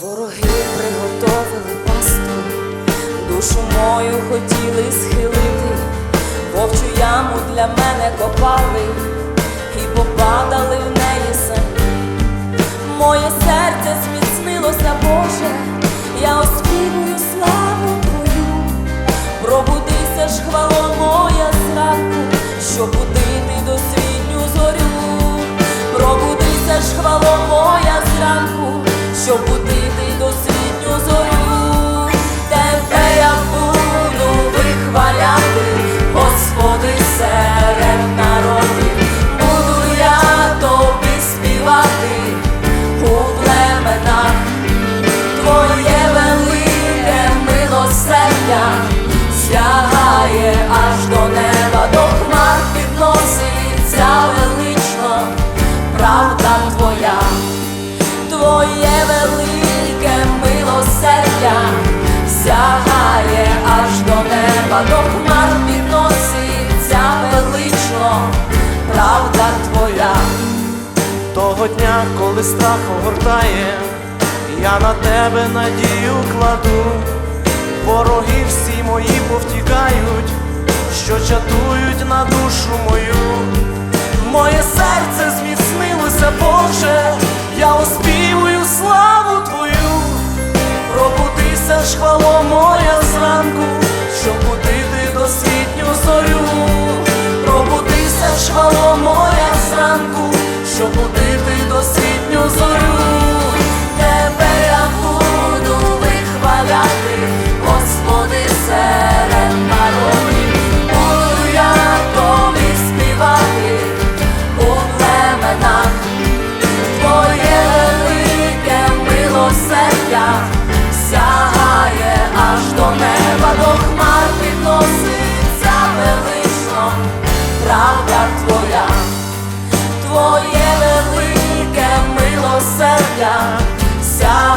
Вороги приготовили пасту, душу мою хотіли схилити, вовчу яму для мене копали і попадали в неї самі. Моє зранку, що будити досвітню зорю, тебе я буду вихваляти, Господи, серед народів, буду я тобі співати у племенах. Твоє велике милосердя сягає аж до неба, до хмар підноситься велично, правда твоя, твоє велике милосердя сягає аж до неба, до хмар підноситься велично, правда твоя. Того дня, коли страх огортає, я на тебе надію кладу, вороги всі мої повтікають, що чатують на душу мою. Наш холомо Сяй